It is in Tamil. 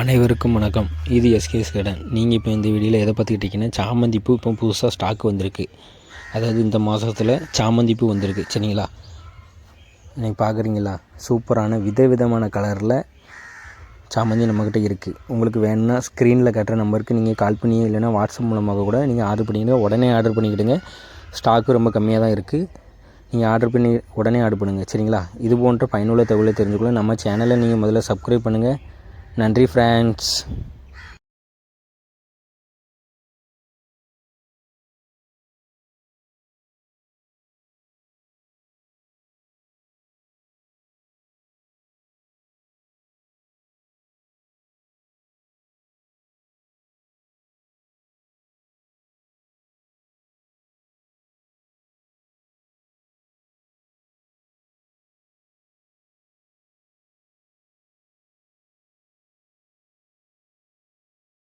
அனைவருக்கும் வணக்கம். இது எஸ்கேஸ் கடன். நீங்கள் இப்போ இந்த வீடியோவில் எதை பார்த்துக்கிட்டிங்கன்னா சாமந்தி பூ இப்போ புதுசாக ஸ்டாக் வந்திருக்கு. அதாவது இந்த மாதத்தில் சாமந்தி பூ வந்திருக்கு. சரிங்களா? நீங்கள் பார்க்குறீங்களா சூப்பரான விதவிதமான கலரில் சாமந்தி நம்மக்கிட்ட இருக்குது உங்களுக்கு வேணும்னா ஸ்க்ரீனில் கட்டுற நம்பருக்கு நீங்கள் கால் பண்ணி இல்லைனா வாட்ஸ்அப் மூலமாக கூட நீங்கள் ஆர்டர் பண்ணிடுங்க. உடனே ஆர்டர் பண்ணிக்கிடுங்க. ஸ்டாக்கு ரொம்ப கம்மியாக தான் இருக்குது நீங்கள் ஆர்டர் பண்ணி உடனே ஆர்டர் பண்ணுங்கள் சரிங்களா? இது போன்ற பயனுள்ள தகவலை தெரிஞ்சுக்கொள்ள நம்ம சேனலை நீங்கள் முதல்ல சப்ஸ்கிரைப் பண்ணுங்கள் நன்றி ஃப்ரெண்ட்ஸ்